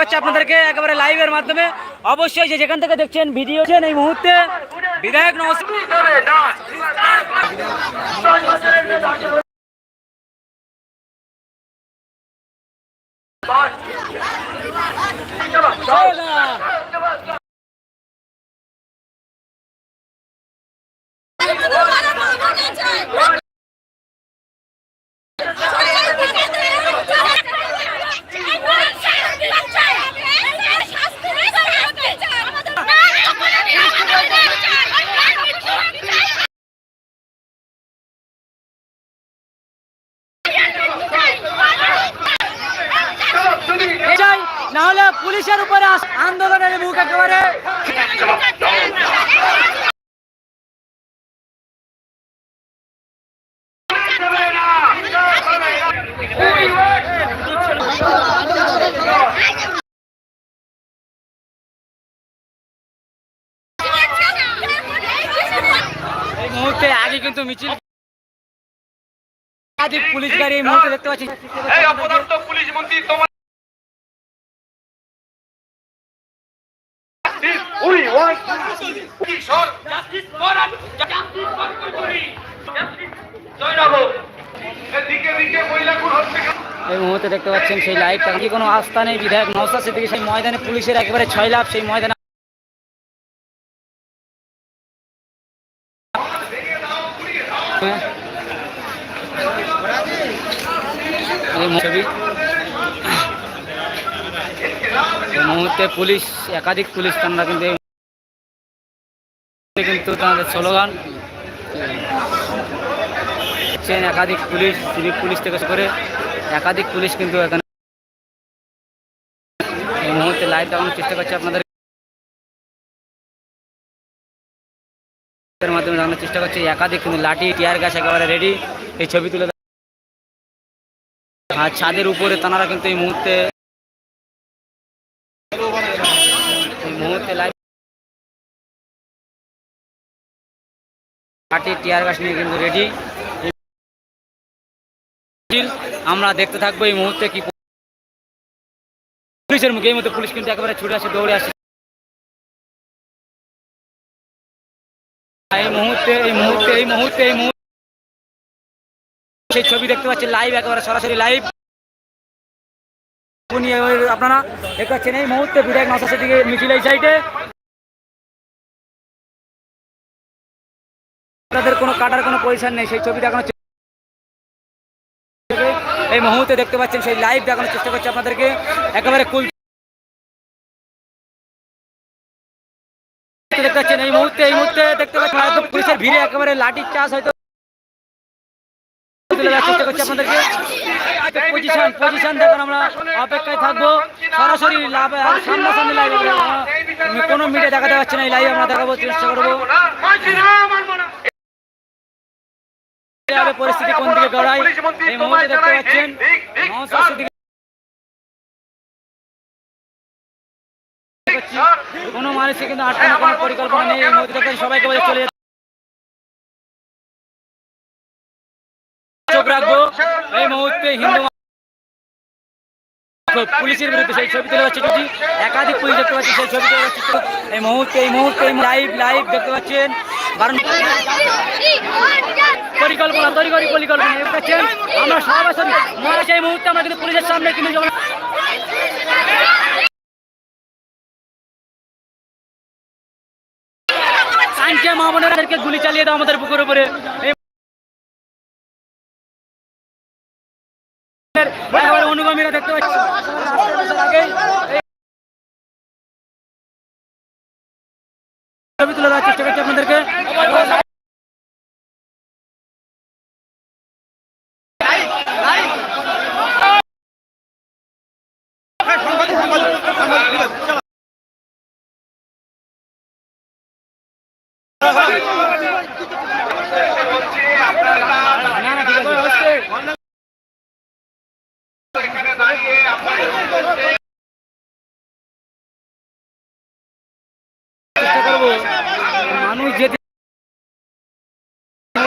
করছি আপনাদেরকে একেবারে লাইভের মাধ্যমে। অবশ্যই যে যেখান থেকে দেখছেন ভিডিও এই মুহূর্তে বিধায়ক নওশাদ চাই না হলে পুলিশের উপরে আস- আন্দোলনের মুখ একেবারে এই মুহূর্তে আগে কিন্তু মিছিল পুলিশ গাড়ি এই মুহূর্তে দেখতে পাচ্ছি। এই অপদার্থ পুলিশ মন্ত্রী তোমার we want Kishore justice for justice for কুকুরি justice জয় এদিকে দিকে মহিলাগুলো হচ্ছে এই মুহূর্তে দেখতে পাচ্ছেন সেই লাইভটা কি কোনো আস্থা নেই? বিধায়ক নওশাদ সিদ্দিকী সেই ময়দানে পুলিশের একেবারে ছয় লাভ সেই ময়দানে মুহূর্তে পুলিশ, একাধিক পুলিশ তারা কিন্তু কিন্তু তাদের স্লোগান দেখছেন একাধিক পুলিশ, সিভিক পুলিশ থেকে করে একাধিক পুলিশ কিন্তু এখানে এই মুহূর্তে লাইভ দেখানোর চেষ্টা করছে আপনাদের। মাধ্যমে দেখানোর চেষ্টা করছে। একাধিক কিন্তু লাঠি, টিয়ার গাছ একেবারে রেডি এই ছবি তুলে আর ছাদের উপরে তানারা কিন্তু এই মুহূর্তে লাঠি, টিয়ার গ্যাস নিয়ে কিন্তু রেডি আমরা দেখতে থাকব এই মুহূর্তে কি পুলিশের মুখে এই মুহূর্তে পুলিশ কিন্তু একেবারে ছুটে আসে, দৌড়ে আসে। এই মুহূর্তে এই মুহূর্তে এই মুহূর্তে এই মুহূর্তে। সেই ছবি দেখতে পাচ্ছি লাইভ একেবারে সরাসরি লাইভ আপনারা দেখতে পাচ্ছেন এই মুহূর্তে বিধায়ক নশাসের দিকে মিছিল এই সাইডে তাদের কোনো কাটার কোনো পজিশন নেই, সেই ছবি দেখানোর এই মুহূর্তে দেখতে পাচ্ছেন সেই লাইভ দেখানোর চেষ্টা করছে আপনাদেরকে। একেবারে কুল দেখতে পাচ্ছেন এই মুহূর্তে এই মুহূর্তে দেখতে পাচ্ছেন পুলিশের ভিড়ে একেবারে লাঠির চাষ হয়তো পজিশন পজিশন দেখুন, আমরা অপেক্ষায় থাকব। সরাসরি লাভ সামনাসামনি কোনো মিডিয়া দেখাতে পারছে না, এই লাইভ আমরা দেখাবো, চেষ্টা করব। পরিস্থিতি কোন দিকে গড়ায়? এই দেখতে পাচ্ছেন সিদ্দিকী কিন্তু আটকানোর কোনো পরিকল্পনা নেই, এই মুহূর্তে সবাইকে বলে চলে রাখব, এই মুহূর্তে হিন্দু পুলিশের সেই ছবি যাচ্ছে একাধিক পুলিশ দেখতে পাচ্ছি সেই ছবি যাচ্ছে এই মুহূর্তে এই মুহূর্তে লাইভ লাইভ দেখতে পাচ্ছেন পরিকল্পনা পরিকল্পনা আমরা মনে সেই মুহূর্তে আমরা কিন্তু পুলিশের সামনে কিন্তু যখন কাঞ্চে মা বোনেরাদেরকে গুলি চালিয়ে দাও আমাদের বুকের উপরে। অনুগামীরা দেখতে পাচ্ছি। ছবি তুলে দেওয়ার চেষ্টা করছি আপনাদেরকে না না ঠিক আছে এখানে দাঁড়িয়ে আপনাদের চেষ্টা করব মানুষ যেতে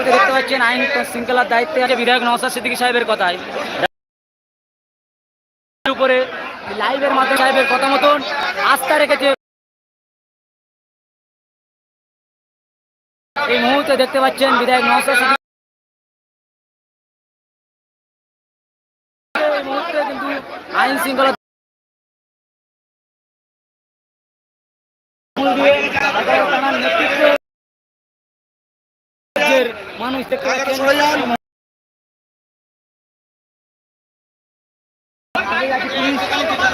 মুহূর্তে দেখতে পাচ্ছেন, আইন শৃঙ্খলার দায়িত্বে আছে বিধায়ক নওশাদ সিদ্দিকী সাহেবের কথায়। উপরে লাইভের মাধ্যমে সাহেবের কথা মতন আস্থা রেখেছে। এই মুহূর্তে দেখতে পাচ্ছেন বিধায়ক নওশাদ সিদ্দিকী আইন শৃঙ্খলা মানুষ।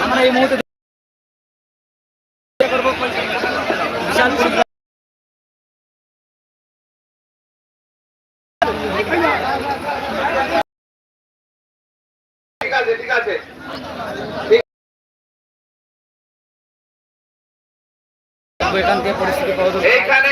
আমরা এই মুহূর্তে ঠিক আছে ঠিক আছে। এখান থেকে পরিস্থিতি এইখানে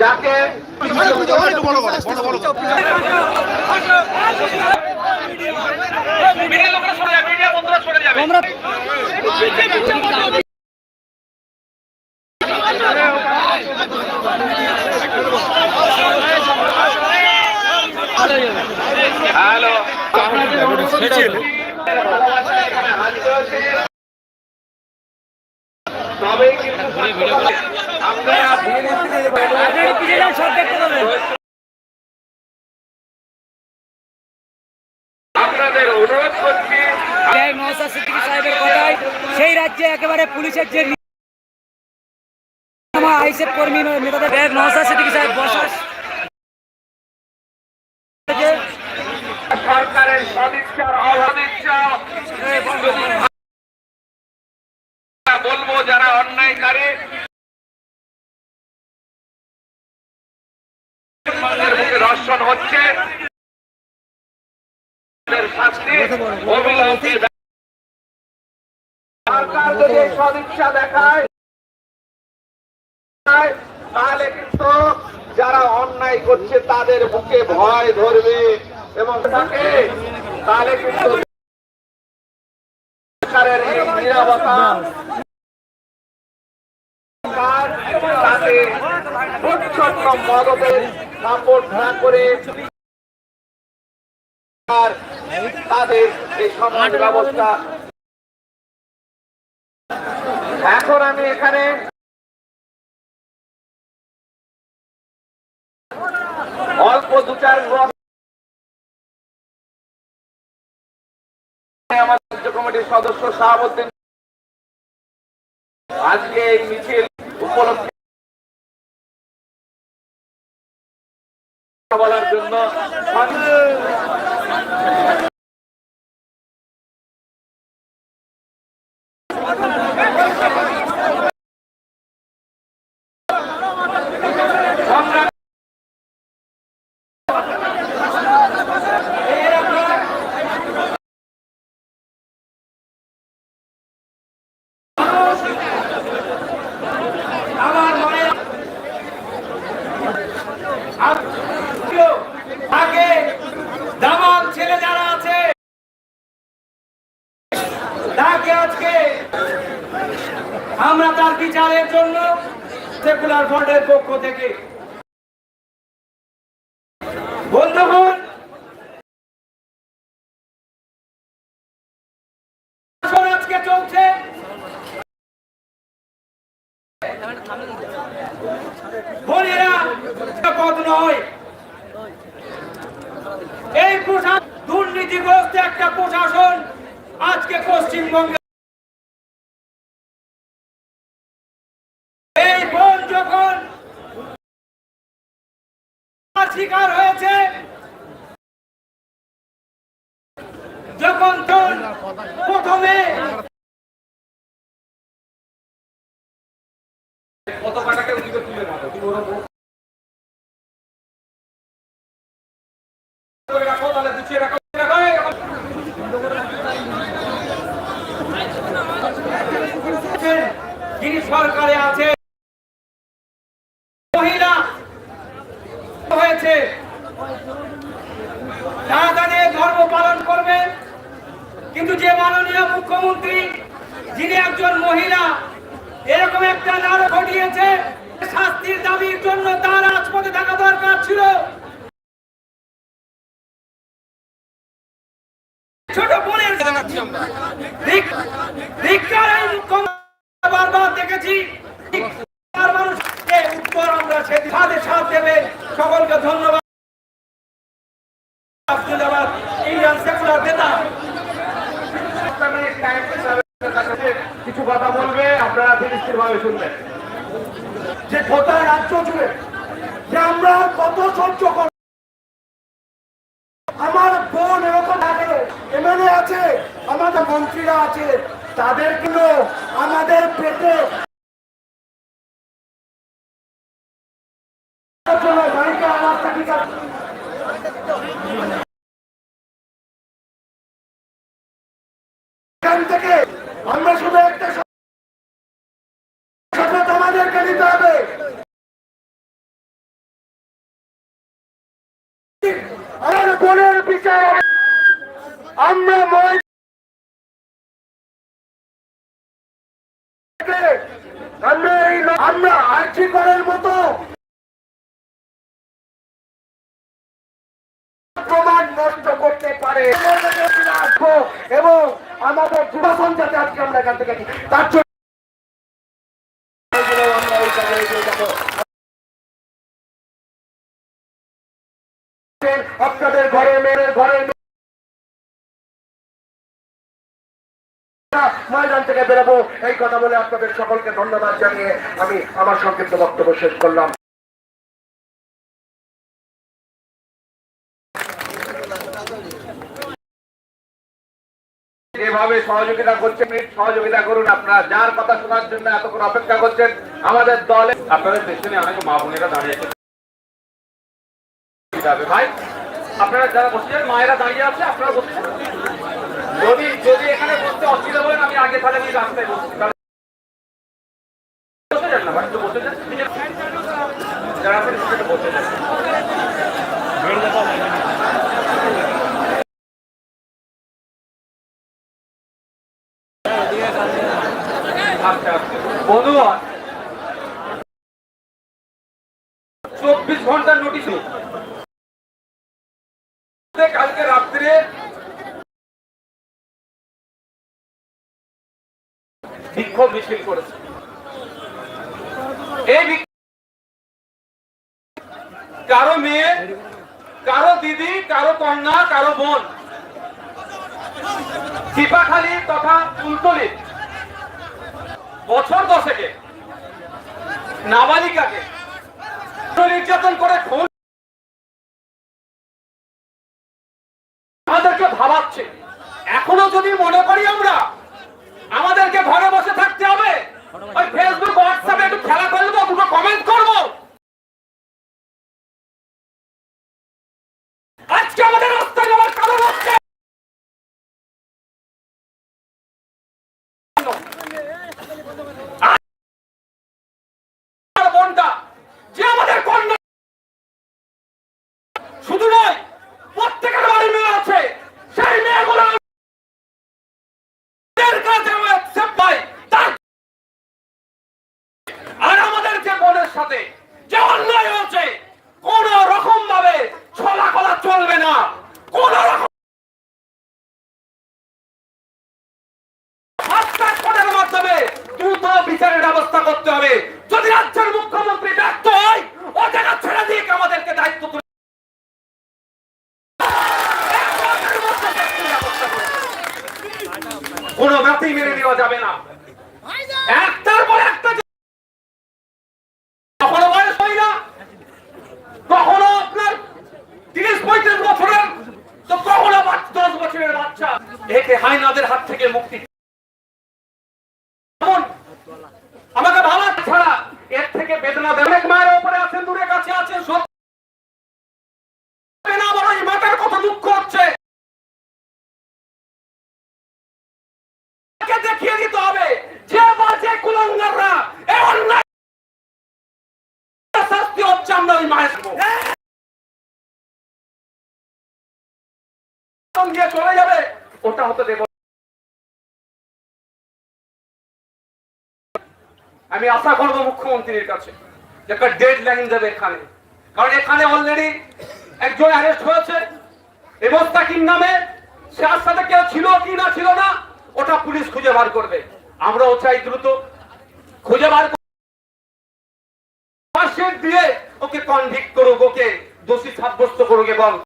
যাকে মিডিয়া লোকরা সরে যাবে মিডিয়া বন্ধুরা সরে যাবে তোমরা হ্যালো তবেই কিন্তু আপনারা পিছিয়ে সব দেখতে পাবেন। সিদ্দিকী সাহেবের কথায় সেই রাজ্যে একেবারে পুলিশের যে আইসেফ কর্মী নেতাদের নওশাদ সিদ্দিকী সাহেব বসার সরকারের সদিচ্ছার অসদিচ্ছা বলব যারা অন্যায়কারী মুসলমানদের হচ্ছে। সরকার যদি সদিচ্ছা দেখায় তাহলে কিন্তু যারা অন্যায় করছে তাদের বুকে ভয় ধরবে এবং তাকে তাহলে কিন্তু সরকারের এই নিরাপত্তা তাকে প্রচ্ছন্ন মদতের সাপোর্ট না করে তাদের এই সমাজ ব্যবস্থা। এখন আমি এখানে অল্প দু চার আমার কমিটির সদস্য শাহাবুদ্দিন। আজকে এই মিছিল উপলক্ষে বলার জন্য সংগ্রাম আমার মনে আগে দামাল ছেলে যারা আছে তাকে আজকে আমরা তার বিচারের জন্য সেকুলার ফ্রন্টের পক্ষ থেকে। আজকে চলছে। নয়। এই প্রশাসন দুর্নীতিগ্রস্ত একটা প্রশাসন আজকে পশ্চিমবঙ্গে এই বোন যখন শিকার হয়েছে যখন তোর প্রথমে কত টাকাকে সরকারে আছে মহিলা হয়েছে তারা তাদের ধর্ম পালন করবে কিন্তু যে মাননীয় মুখ্যমন্ত্রী, যিনি একজন মহিলা, এরকম একটা নাড় ঘটিয়েছে শাস্তির দাবির জন্য তার রাজপথে থাকা দরকার ছিল। ছোট বোনের বারবার দেখেছি। উত্তর আমরা সাথ দেবে। সকলকে ধন্যবাদ। কিছু কথা বলবে, আপনারা ধীরস্থির ভাবে শুনবেন। যে গোটা রাজ্য জুড়ে যে আমরা কত সহ্য কর আমার বোন এরকম থাকে, এমএলএ আছে, আমাদের মন্ত্রীরা আছে তাদের কিন্তু আমাদের পেটে এখান থেকে আমরা শুধু একটা শপথ আমাদেরকে নিতে হবে আমার বোনের বিচার হবে। আমরা মই আমরা এই ন- আমরা আর্জি করার মতো প্রমাণ নষ্ট করতে পারে এবং আমাদের যুবাসন যাতে আজকে আমরা এখান থেকে তার জন্য। আপনাদের ঘরে মেয়ের ঘরে ময়দান থেকে বেরোবো এই কথা বলে আপনাদের সকলকে ধন্যবাদ জানিয়ে আমি আমার সংক্ষিপ্ত বক্তব্য শেষ করলাম যেভাবে সহযোগিতা করছেন সহযোগিতা করুন। আপনারা যার কথা শোনার জন্য এতক্ষণ অপেক্ষা করছেন, আমাদের দলে আপনাদের পেছনে অনেক মা বোনেরা দাঁড়িয়ে আছে। ভাই, আপনারা যারা বসছেন মায়েরা দাঁড়িয়ে আছে, আপনারা বসছেন যদি যদি এখানে বসতে অসুবিধা বলেন, আমি আগে তাহলে আমি রাস্তায় বসছি। না বসে যান। চব্বিশ ঘণ্টার নোটিশ কালকে রাত্রে বিক্ষোভ মিছিল করেছে। এই কারও মেয়ে, কারও দিদি, কারও কন্যা, কারও বোন। চিপাখালি তথা ফুলতলি বছর দশেকে নাবালিকাকে নির্যাতন করে খুন এই বেহাইনাদের হাত থেকে মুক্তি আমাকে ভালো ছাড়া। এর থেকে বেদনা দেবে। মায়ের উপরে আছেন, দূরে কাছে আছেন মাতার কত দুঃখ হচ্ছে। দেখিয়ে দিতে হবে যে বাজে কুলঙ্গাররা। এ অন্যায় শাস্তি হচ্ছে আমরা ওই মায়ের সঙ্গে। চলে যাবে। ওটা হতে দেব আমি আশা করব মুখ্যমন্ত্রীর কাছে একটা ডেড লাইন দেবে এখানে। কারণ এখানে অলরেডি একজন অ্যারেস্ট হয়েছে। এবস্তাকির নামে? সে সাথে কেউ ছিল কি না ছিল না, ওটা পুলিশ খুঁজে বার করবে। আমরাও চাই দ্রুত খুঁজে বার দিয়ে ওকে কনভিক্ট করুক, ওকে দোষী সাব্যস্ত করুক এবং